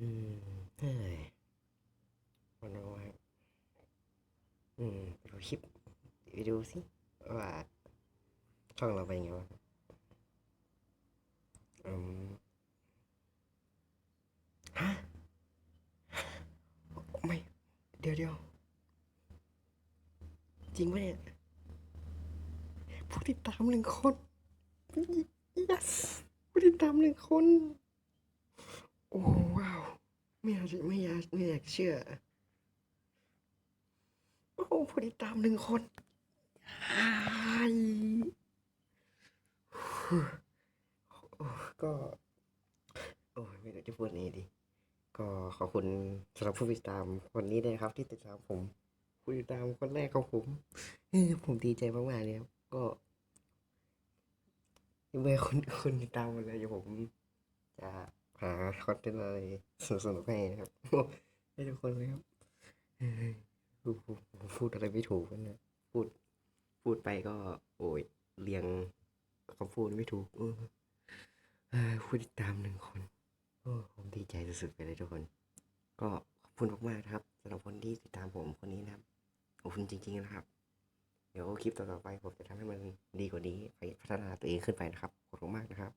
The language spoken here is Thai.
อืมเฮ้ยวันน้อยอืมไปดูคลิปไปดูสิว่าช่องเราเป็นไงวะอืมฮะไม่เดี๋ยวเดี๋ยวจริงไหมเนี่ยผู้ติดตามหนึ่งคน yes ผู้ติดตามหนึ่งคน โอ้ ไม่อยากจะไม่อยากไม่อยากเชื่อ โอ้ผู้ติดตามหนึ่งคนอ้ายโอ้ก็โอ้ยไม่รู้จะพูดยังไงดีก็ขอบคุณสำหรับผู้ติดตามคนนี้ด้วยนะครับ ที่ติดตามผมผู้ติดตามคนแรกของผมเออผมดีใจมากๆเลยครับก็เมื่อคนคนติดตามมาเลยเดี๋ยวผมจะ หาคอนเทนต์อะไรสนุกๆให้นะครับให้ทุกคนเลยครับเออผมผมผมพูดอะไรไม่ถูกนะเนี่ยพูด พูดไปก็ โอ้ยเรียงคำพูดไม่ถูกเออเออผู้ติดตามหนึ่งคนโอ้ผมดีใจสุดๆไปเลยทุกคน ก็ขอบคุณมากๆนะครับสำหรับคนที่ติดตามผมคนนี้นะครับขอบคุณจริง ๆ นะครับ เดี๋ยวคลิปต่อๆไปผมจะทำให้มันดีกว่านี้ไปพัฒนาตัวเองขึ้นไปนะครับขอบคุณมากนะครับ